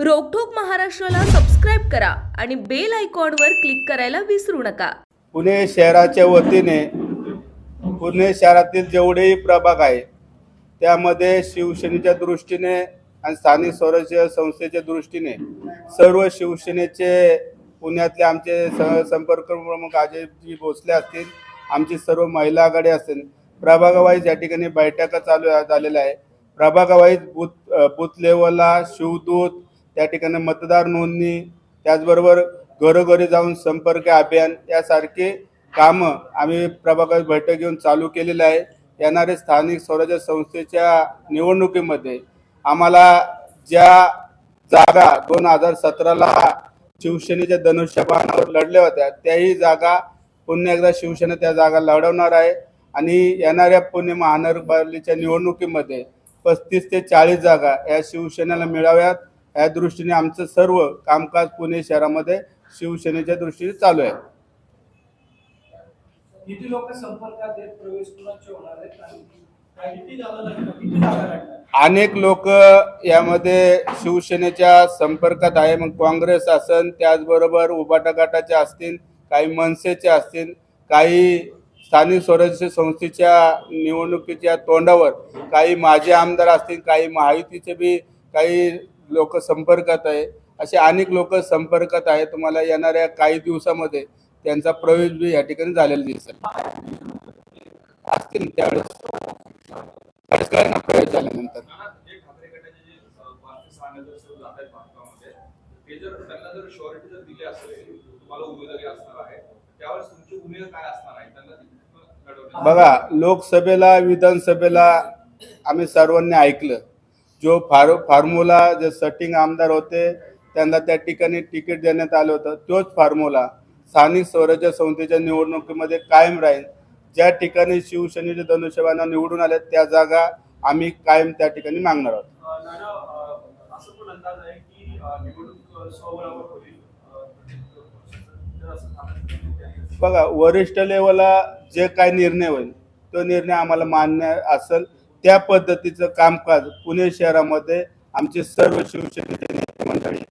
रोकठोक महाराष्ट्राला सबस्क्राईब करा आणि बेल आयकॉनवर क्लिक करायला विसरू नका. पुणे शहराच्या वतीने पुणे शहरातील जेवढेही प्रभाग आहे त्यामध्ये शिवसेनेच्या दृष्टीने आणि स्थानिक स्वराज्य संस्थेच्या दृष्टीने सर्व शिवसेनेचे पुण्यातले आमचे स संपर्क प्रमुख अजयजी भोसले असतील आमची सर्व महिला आघाडी असतील प्रभागावाईज या ठिकाणी बैठका चालू झालेल्या आहे प्रभागावाईज बूथ बूथ लेवलला शिवदूत त्या ठिकाणी मतदार नोंदणी त्याचबरोबर घरोघरी जाऊन संपर्क अभियान यासारखे कामं आम्ही प्रभागात बैठक घेऊन चालू केलेलं आहे. येणारे स्थानिक स्वराज्य संस्थेच्या निवडणुकीमध्ये आम्हाला ज्या जागा दोन हजार सतराला शिवसेनेच्या धनुष्यबाणावर लढल्या होत्या त्याही जागा पुन्हा एकदा शिवसेना त्या जागा लढवणार आहे. आणि येणाऱ्या पुणे महानगरपालिकेच्या निवडणुकीमध्ये पस्तीस ते चाळीस जागा या शिवसेनेला मिळाव्यात. या दृष्टीने आमचं सर्व कामकाज पुणे शहरामध्ये शिवसेनेच्या दृष्टीने चालू आहे. किती लोक संपर्कात आहेत? प्रवेश कुणाचे होणार आहेत? आणि काय किती जागा लागणार? किती जागा लागणार? अनेक लोक यामध्ये शिवसेनेच्या संपर्कात आहे. मग काँग्रेस असन त्याचबरोबर उबाटा गटाचे असतील काही मनसेचे असतील काही स्थानिक स्वराज्य संस्थेच्या निवडणुकीच्या तोंडावर काही माजी आमदार असतील काही महायुतीचे बी काही लोक संपर्कात आहे. असे अनेक लोक संपर्कात आहे तुम्हाला येणाऱ्या काही दिवसामध्ये त्यांचा प्रवेश बी या ठिकाणी झालेला दिसेल. असतील त्यावेळेस. प्रवेश झाल्यानंतर. बघा लोकसभेला विधानसभेला आम्ही सर्वांनी ऐकलं. जो फार फॉर्म्युला जे सटिंग आमदार होते त्यांना त्या ठिकाणी तिकीट देण्यात आलं होतं तोच फॉर्म्युला स्थानिक स्वराज्य संस्थेच्या निवडणुकीमध्ये कायम राहील. ज्या ठिकाणी शिवसेनेचे धनुष्यबाणा निवडून आले त्या जागा आम्ही कायम त्या ठिकाणी मागणार आहोत. बघा वरिष्ठ लेवलला जे काय निर्णय होईल तो निर्णय आम्हाला मान्य असेल. त्या पद्धतीचं कामकाज पुणे शहरामध्ये आमचे सर्व शिवसेनेचे नेते मंडळी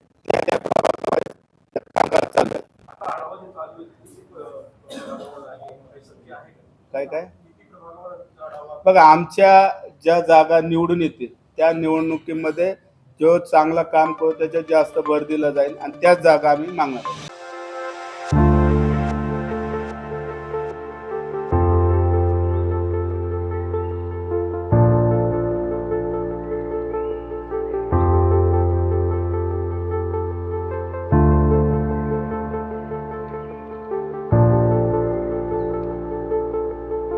काय काय? बघा आमच्या ज्या जागा निवडून येतील त्या निवडणुकीमध्ये जो चांगला काम करतो त्याच्यात जास्त भर दिला जाईल आणि त्याच जागा आम्ही मागणार.